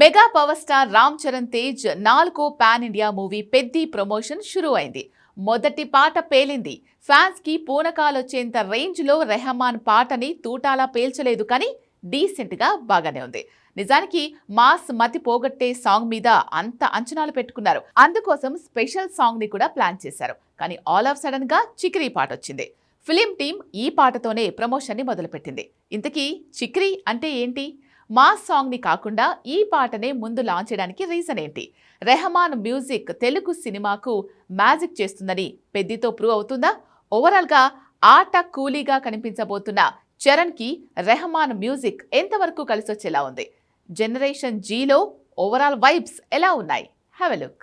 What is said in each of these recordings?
Mega power star Ram Charan Tej నాలుగో pan India movie Peddi promotion షురూ అయింది మొదటి పాట పేలింది. ఫ్యాన్స్కి పూనకాలొచ్చేంత రేంజ్లో రెహమాన్ పాటని తూటాలా పేల్చలేదు కానీ డీసెంట్గా బాగానే ఉంది. నిజానికి మాస్ మతి పోగొట్టే సాంగ్ మీద అంత అంచనాలు పెట్టుకున్నారు. అందుకోసం స్పెషల్ సాంగ్ని కూడా ప్లాన్ చేశారు. కానీ ఆల్ ఆఫ్ సడన్గా చికిరీ పాట వచ్చింది ఫిలిం టీం ఈ పాటతోనే ప్రమోషన్ని మొదలుపెట్టింది. ఇంతకీ చిక్రీ అంటే ఏంటి? మాస్ సాంగ్ని కాకుండా ఈ పాటనే ముందు లాంచ్ చేయడానికి రీజన్ ఏంటి? రెహమాన్ మ్యూజిక్ తెలుగు సినిమాకు మ్యాజిక్ చేస్తుందని పెద్దితో ప్రూవ్ అవుతుందా? ఓవరాల్గా ఆట కూలీగా కనిపించబోతున్న చరణ్కి రెహమాన్ మ్యూజిక్ ఎంతవరకు కలిసొచ్చేలా ఉంది? జనరేషన్ జీలో ఓవరాల్ వైబ్స్ ఎలా ఉన్నాయి? Have a look.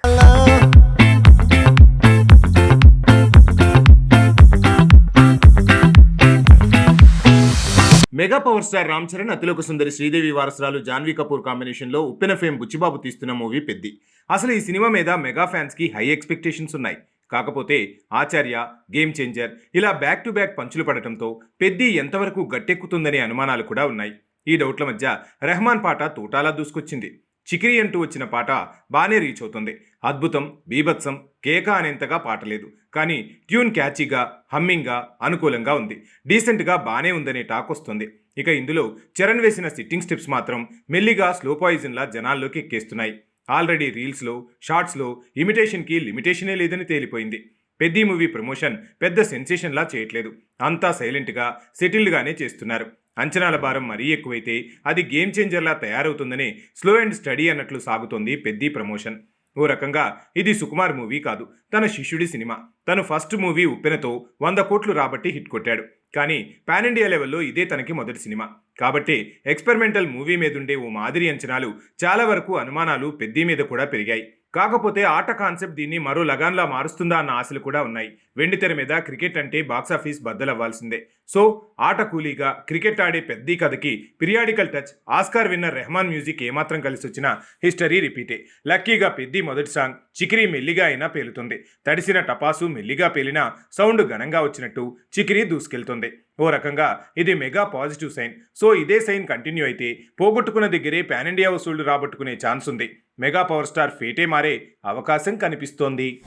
Mega power star Ram Charan అతిలోక సుందరి శ్రీదేవి వారసురాలు జాన్వీ కపూర్ కాంబినేషన్లో ఉప్పెన ఫేమ్ బుచ్చిబాబు తీస్తున్న మూవీ పెద్ది. అసలు ఈ సినిమా మీద మెగా ఫ్యాన్స్కి హై ఎక్స్పెక్టేషన్స్ ఉన్నాయి. కాకపోతే ఆచార్య గేమ్ చేంజర్ ఇలా బ్యాక్ టు బ్యాక్ పంచులు పడటంతో పెద్ది ఎంతవరకు గట్టెక్కుతుందనే అనుమానాలు కూడా ఉన్నాయి. ఈ డౌట్ల మధ్య రెహమాన్ పాట తూటాలా దూసుకొచ్చింది. చికిరి అంటూ వచ్చిన పాట బాగానే రీచ్ అవుతుంది. అద్భుతం బీభత్సం కేక అనేంతగా పాట లేదు. కానీ ట్యూన్ క్యాచీగా హమ్మింగ్గా అనుకూలంగా ఉంది. డీసెంట్గా బాగానే ఉందనే టాక్ వస్తుంది. ఇక ఇందులో చరణ్ వేసిన సిట్టింగ్ స్టెప్స్ మాత్రం మెల్లిగా స్లో పాయిజన్లా జనాల్లోకి ఎక్కేస్తున్నాయి. ఆల్రెడీ రీల్స్లో షార్ట్స్లో ఇమిటేషన్కి లిమిటేషనే లేదని తేలిపోయింది. పెద్ద మూవీ ప్రమోషన్ పెద్ద సెన్సేషన్లా చేయట్లేదు. అంతా సైలెంట్గా సెటిల్డ్గానే చేస్తున్నారు. అంచనాల భారం మరీ ఎక్కువైతే అది గేమ్ చేంజర్లా తయారవుతుందని స్లో అండ్ స్టడీ అన్నట్లు సాగుతోంది పెద్ది ప్రమోషన్. ఓ రకంగా ఇది సుకుమార్ మూవీ కాదు తన శిష్యుడి సినిమా. తను ఫస్ట్ మూవీ ఉప్పెనతో వంద కోట్లు రాబట్టి హిట్ కొట్టాడు. కానీ పాన్ ఇండియా లెవెల్లో ఇదే తనకి మొదటి సినిమా. కాబట్టి ఎక్స్పెరిమెంటల్ మూవీ మీదుండే ఓ మాదిరి అంచనాలు చాలా వరకు అనుమానాలు పెద్ది మీద కూడా పెరిగాయి. కాకపోతే ఆట కాన్సెప్ట్ దీన్ని మరో లగాన్లా మారుస్తుందా అన్న ఆశలు కూడా ఉన్నాయి. వెండితెర మీద క్రికెట్ అంటే బాక్సాఫీస్ బద్దలవ్వాల్సిందే. సో ఆట కూలీగా క్రికెట్ ఆడే పెద్ద కథకి periodical touch oscar winner Rahman music ఏమాత్రం కలిసి వచ్చిన హిస్టరీ రిపీటే లక్కీగా పెద్ది మొదటి సాంగ్ చికిరి మెల్లిగా అయినా పేలుతుంది. తడిసిన టపాసు మెల్లిగా పేలినా సౌండ్ ఘనంగా వచ్చినట్టు చికిరి దూసుకెళ్తుంది. ఓ రకంగా ఇది మెగా పాజిటివ్ సైన్. సో ఇదే సైన్ కంటిన్యూ అయితే పోగొట్టుకున్న దగ్గరే పాన్ ఇండియా వసూళ్ళు రాబట్టుకునే ఛాన్స్ ఉంది మెగా పవర్ స్టార్ ఫేటే మారే అవకాశం కనిపిస్తోంది.